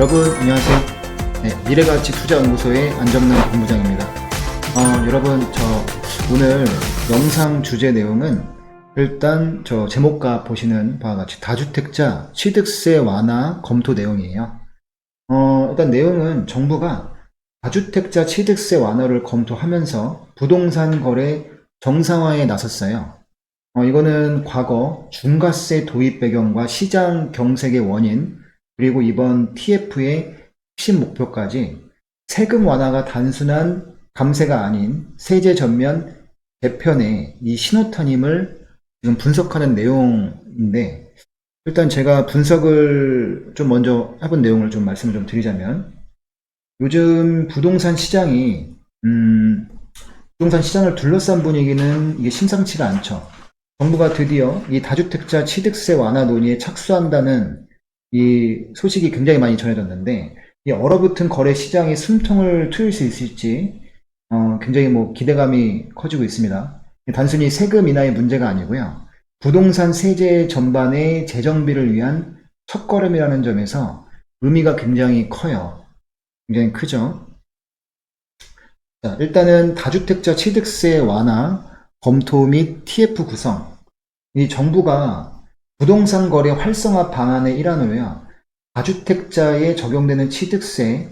여러분 안녕하세요. 네, 미래가치 투자연구소의 안정남 본부장입니다. 어, 여러분 저 오늘 영상 주제 내용은 일단 저 제목과 보시는 바와 같이 다주택자 취득세 완화 검토 내용이에요. 어, 일단 내용은 정부가 다주택자 취득세 완화를 검토하면서 부동산 거래 정상화에 나섰어요. 어, 이거는 과거 중과세 도입 배경과 시장 경색의 원인, 그리고 이번 TF의 핵심 목표까지 세금 완화가 단순한 감세가 아닌 세제 전면 개편의 이 신호탄임을 지금 분석하는 내용인데, 일단 제가 분석을 좀 먼저 해본 내용을 좀 말씀을 좀 드리자면, 요즘 부동산 시장이, 음, 부동산 시장을 둘러싼 분위기는 이게 심상치가 않죠. 정부가 드디어 이 다주택자 취득세 완화 논의에 착수한다는 이 소식이 굉장히 많이 전해졌는데, 이 얼어붙은 거래 시장에 숨통을 트일 수 있을지, 어, 굉장히 뭐 기대감이 커지고 있습니다. 단순히 세금 인하의 문제가 아니고요. 부동산 세제 전반의 재정비를 위한 첫걸음이라는 점에서 의미가 굉장히 커요. 굉장히 크죠. 자, 일단은 다주택자 취득세 완화 검토 및 TF 구성. 이 정부가 부동산 거래 활성화 방안의 일환으로요. 다주택자에 적용되는 취득세,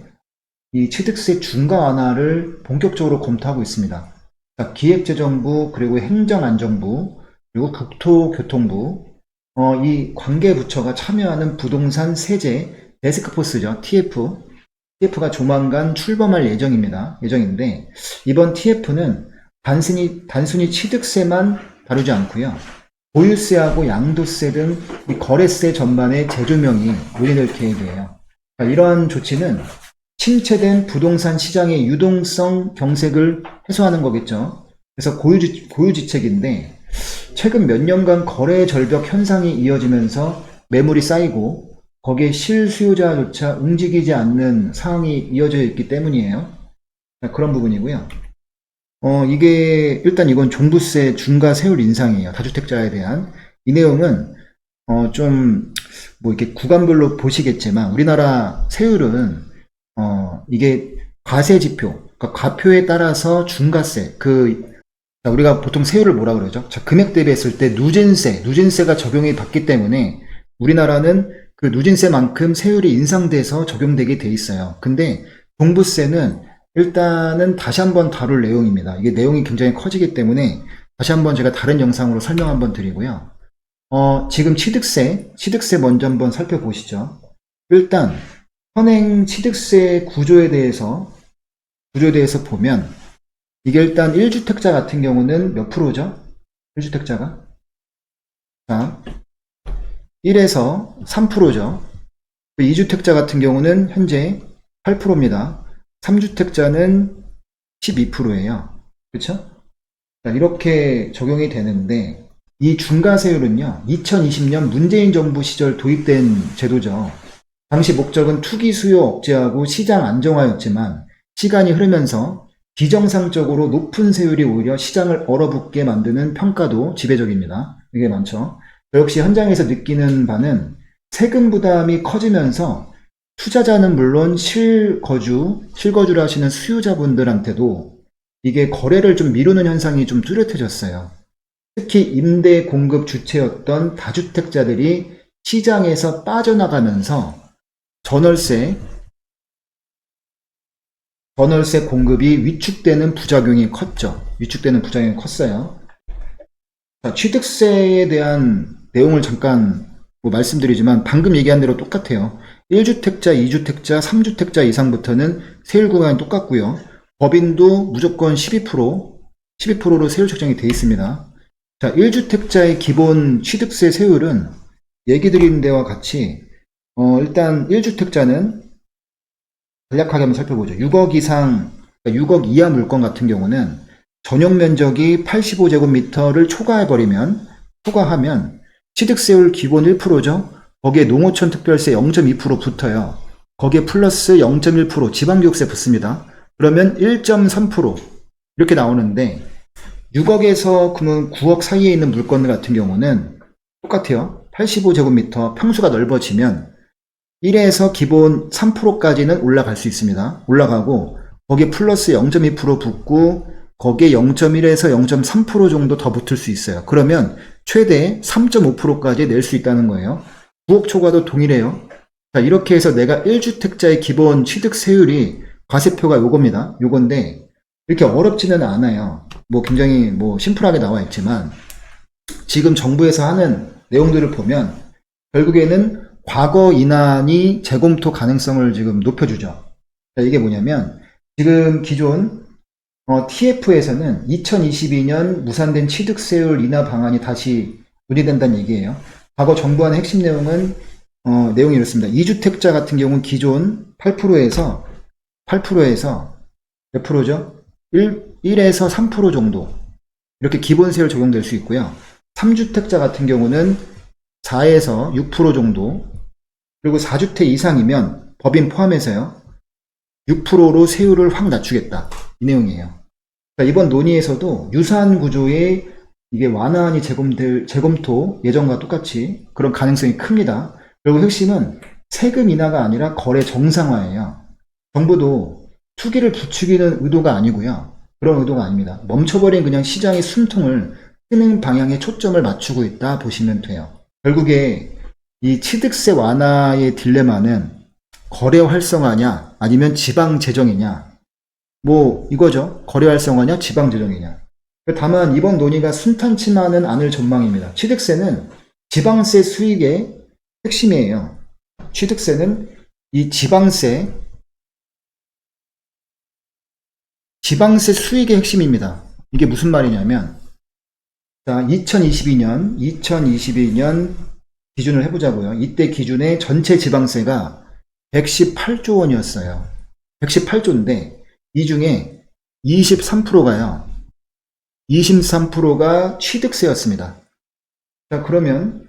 이 취득세 중과 완화를 본격적으로 검토하고 있습니다. 자, 기획재정부, 그리고 행정안정부, 그리고 국토교통부, 어, 이 관계부처가 참여하는 부동산 세제 데스크포스죠. TF. TF가 조만간 출범할 예정입니다. 예정인데, 이번 TF는 단순히, 단순히 취득세만 다루지 않고요. 보유세하고 양도세 등이 거래세 전반의 재조명이 논의될 계획이에요. 자, 이러한 조치는 침체된 부동산 시장의 유동성 경색을 해소하는 거겠죠. 그래서 고유지, 고유지책인데 최근 몇 년간 거래 절벽 현상이 이어지면서 매물이 쌓이고 거기에 실수요자조차 움직이지 않는 상황이 이어져 있기 때문이에요. 자, 그런 부분이고요. 어, 이게, 일단 이건 종부세 중과 세율 인상이에요. 다주택자에 대한. 이 내용은, 어, 좀, 뭐 이렇게 구간별로 보시겠지만, 우리나라 세율은, 어, 이게 과세 지표, 그러니까 과표에 따라서 중과세, 그, 자, 우리가 보통 세율을 뭐라 그러죠? 자, 금액 대비했을 때 누진세, 누진세가 적용이 받기 때문에 우리나라는 그 누진세만큼 세율이 인상돼서 적용되게 돼 있어요. 근데 종부세는 일단은 다시 한번 다룰 내용입니다. 이게 내용이 굉장히 커지기 때문에 다시 한번 제가 다른 영상으로 설명 한번 드리고요. 어, 지금 취득세, 취득세 먼저 한번 살펴보시죠. 일단 현행 취득세 구조에 대해서 구조에 대해서 보면 이게 일단 1주택자 같은 경우는 몇 프로죠? 1주택자가? 자, 1에서 3%죠. 2주택자 같은 경우는 현재 8%입니다. 3주택자는 12%예요. 그렇죠? 자, 이렇게 적용이 되는데 이 중과세율은요. 2020년 문재인 정부 시절 도입된 제도죠. 당시 목적은 투기 수요 억제하고 시장 안정화였지만 시간이 흐르면서 비정상적으로 높은 세율이 오히려 시장을 얼어붙게 만드는 평가도 지배적입니다. 이게 많죠. 역시 현장에서 느끼는 바는 세금 부담이 커지면서 투자자는 물론 실거주, 실거주를 하시는 수요자분들한테도 이게 거래를 좀 미루는 현상이 좀 뚜렷해졌어요. 특히 임대 공급 주체였던 다주택자들이 시장에서 빠져나가면서 전월세, 전월세 공급이 위축되는 부작용이 컸죠. 위축되는 부작용이 컸어요. 자, 취득세에 대한 내용을 잠깐 뭐 말씀드리지만 방금 얘기한 대로 똑같아요. 1주택자, 2주택자, 3주택자 이상부터는 세율 구간이 똑같고요. 법인도 무조건 12%, 12%로 세율 책정이 되어 있습니다. 자, 1주택자의 기본 취득세 세율은 얘기 드린 데와 같이 어, 일단 1주택자는 간략하게 한번 살펴보죠. 6억 이상, 6억 그러니까 이하 물건 같은 경우는 전용 면적이 85제곱미터를 초과해버리면, 초과하면 취득세율 기본 1%죠. 거기에 농어촌 특별세 0.2% 붙어요. 거기에 플러스 0.1% 지방교육세 붙습니다. 그러면 1.3% 이렇게 나오는데 6억에서 그러면 9억 사이에 있는 물건들 같은 경우는 똑같아요. 85제곱미터 평수가 넓어지면 1에서 기본 3%까지는 올라갈 수 있습니다. 올라가고 거기에 플러스 0.2% 붙고 거기에 0.1에서 0.3% 정도 더 붙을 수 있어요. 그러면 최대 3.5%까지 낼 수 있다는 거예요. 9억 초과도 동일해요. 자, 이렇게 해서 내가 1주택자의 기본 취득세율이 과세표가 요겁니다. 요건데 이렇게 어렵지는 않아요. 뭐 굉장히 뭐 심플하게 나와 있지만 지금 정부에서 하는 내용들을 보면 결국에는 과거 인한이 재검토 가능성을 지금 높여주죠. 자, 이게 뭐냐면 지금 기존 TF에서는 2022년 무산된 취득세율 인하 방안이 다시 논의된다는 얘기예요. 과거 정부안의 핵심 내용은 어, 내용이 이렇습니다. 2주택자 같은 경우는 기존 8%에서 8%에서 몇 프로죠? 1, 1에서 3% 정도 이렇게 기본세율 적용될 수 있고요. 3주택자 같은 경우는 4에서 6% 정도 그리고 4주택 이상이면 법인 포함해서요. 6%로 세율을 확 낮추겠다. 이 내용이에요. 그러니까 이번 논의에서도 유사한 구조의 이게 완화안이 재검될, 재검토 예정과 똑같이 그런 가능성이 큽니다. 그리고 핵심은 세금 인하가 아니라 거래 정상화예요. 정부도 투기를 부추기는 의도가 아니고요. 그런 의도가 아닙니다. 멈춰버린 그냥 시장의 숨통을 트는 방향에 초점을 맞추고 있다 보시면 돼요. 결국에 이 취득세 완화의 딜레마는 거래 활성화냐 아니면 지방 재정이냐 뭐 이거죠. 거래 활성화냐 지방 재정이냐. 다만 이번 논의가 순탄치만은 않을 전망입니다. 취득세는 지방세 수익의 핵심이에요. 취득세는 이 지방세 지방세 수익의 핵심입니다. 이게 무슨 말이냐면 자, 2022년 2022년 기준을 해보자고요. 이때 기준의 전체 지방세가 118조 원이었어요. 118조인데 이 중에 23%가요. 23%가 취득세였습니다. 자, 그러면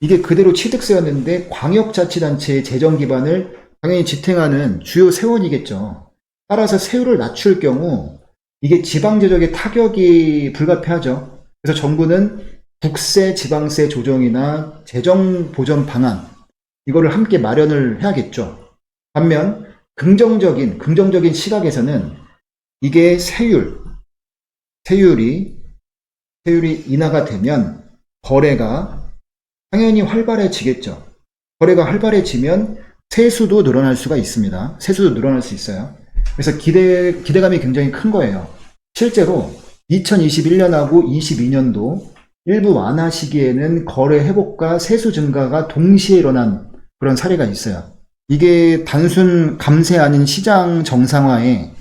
이게 그대로 취득세였는데 광역자치단체의 재정 기반을 당연히 지탱하는 주요 세원이겠죠. 따라서 세율을 낮출 경우 이게 지방재정의 타격이 불가피하죠. 그래서 정부는 국세, 지방세 조정이나 재정 보전 방안 이거를 함께 마련을 해야겠죠. 반면 긍정적인 긍정적인 시각에서는 이게 세율 세율이 세율이 인하가 되면 거래가 당연히 활발해지겠죠. 거래가 활발해지면 세수도 늘어날 수가 있습니다. 세수도 늘어날 수 있어요. 그래서 기대 기대감이 굉장히 큰 거예요. 실제로 2021년하고 22년도 일부 완화 시기에는 거래 회복과 세수 증가가 동시에 일어난 그런 사례가 있어요. 이게 단순 감세 아닌 시장 정상화의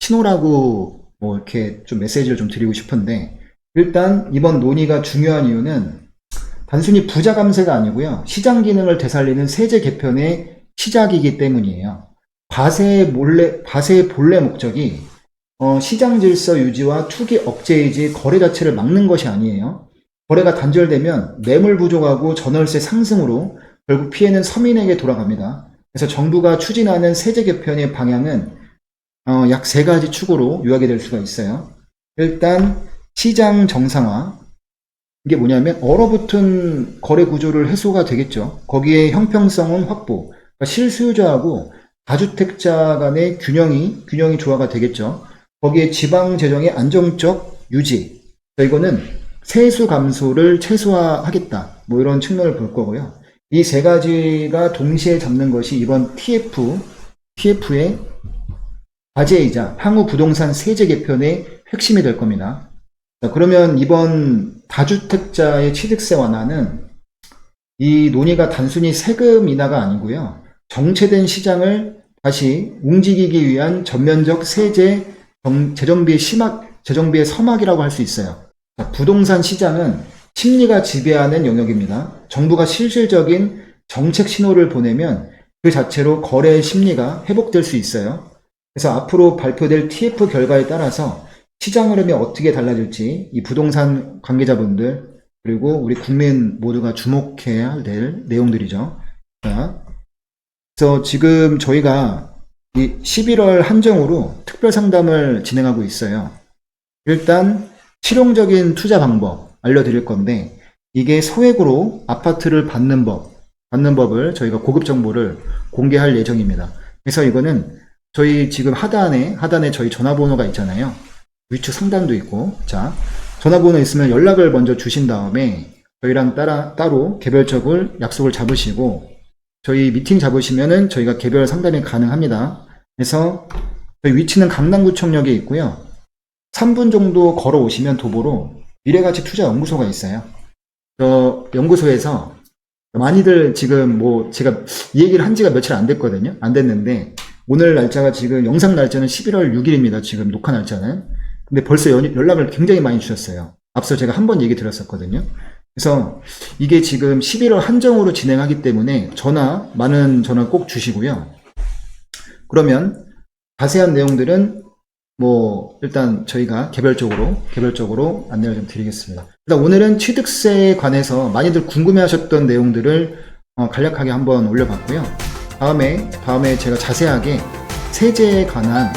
신호라고 뭐 이렇게 좀 메시지를 좀 드리고 싶은데 일단 이번 논의가 중요한 이유는 단순히 부자 감세가 아니고요. 시장 기능을 되살리는 세제 개편의 시작이기 때문이에요. 과세의 몰래, 과세의 본래 목적이 어, 시장 질서 유지와 투기 억제이지 거래 자체를 막는 것이 아니에요. 거래가 단절되면 매물 부족하고 전월세 상승으로 결국 피해는 서민에게 돌아갑니다. 그래서 정부가 추진하는 세제 개편의 방향은 어, 약 세 가지 축으로 요약이 될 수가 있어요. 일단 시장 정상화. 이게 뭐냐면 얼어붙은 거래 구조를 해소가 되겠죠. 거기에 형평성은 확보. 그러니까 실수요자하고 다주택자 간의 균형이 균형이 조화가 되겠죠. 거기에 지방 재정의 안정적 유지. 이거는 세수 감소를 최소화하겠다. 뭐 이런 측면을 볼 거고요. 이 세 가지가 동시에 잡는 것이 이번 TF, TF의 과제이자 향후 부동산 세제 개편의 핵심이 될 겁니다. 자, 그러면 이번 다주택자의 취득세 완화는 이 논의가 단순히 세금 인하가 아니고요. 정체된 시장을 다시 움직이기 위한 전면적 세제 재정비의 심학, 재정비의 서막이라고 할 수 있어요. 자, 부동산 시장은 심리가 지배하는 영역입니다. 정부가 실질적인 정책 신호를 보내면 그 자체로 거래 심리가 회복될 수 있어요. 그래서 앞으로 발표될 TF 결과에 따라서 시장 흐름이 어떻게 달라질지 이 부동산 관계자분들 그리고 우리 국민 모두가 주목해야 될 내용들이죠. 자, 그래서 지금 저희가 이 11월 한정으로 특별 상담을 진행하고 있어요. 일단 실용적인 투자 방법 알려드릴 건데 이게 소액으로 아파트를 받는 법 받는 법을 저희가 고급 정보를 공개할 예정입니다. 그래서 이거는 저희 지금 하단에 하단에 저희 전화번호가 있잖아요. 위축 상담도 있고 자 전화번호 있으면 연락을 먼저 주신 다음에 저희랑 따라 따로 개별적으로 약속을 잡으시고 저희 미팅 잡으시면은 저희가 개별 상담이 가능합니다. 그래서 저희 위치는 강남구청역에 있고요. 3분 정도 걸어 오시면 도보로 미래가치 투자 연구소가 있어요. 저 연구소에서 많이들 지금 뭐 제가 이 얘기를 한 지가 며칠 안 됐거든요. 안 됐는데 오늘 날짜가 지금 영상 날짜는 11월 6일입니다. 지금 녹화 날짜는. 근데 벌써 연- 연락을 굉장히 많이 주셨어요. 앞서 제가 한 번 얘기 드렸었거든요. 그래서 이게 지금 11월 한정으로 진행하기 때문에 전화, 많은 전화 꼭 주시고요. 그러면 자세한 내용들은 뭐 일단 저희가 개별적으로 개별적으로 안내를 좀 드리겠습니다. 일단 오늘은 취득세에 관해서 많이들 궁금해하셨던 내용들을 어, 간략하게 한번 올려봤고요. 다음에 다음에 제가 자세하게 세제에 관한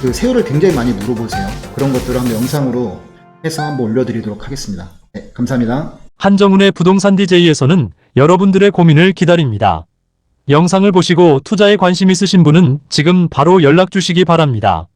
그 세율을 굉장히 많이 물어보세요. 그런 것들을 한번 영상으로 해서 한번 올려드리도록 하겠습니다. 네, 감사합니다. 한정훈의 부동산 DJ에서는 여러분들의 고민을 기다립니다. 영상을 보시고 투자에 관심 있으신 분은 지금 바로 연락 주시기 바랍니다.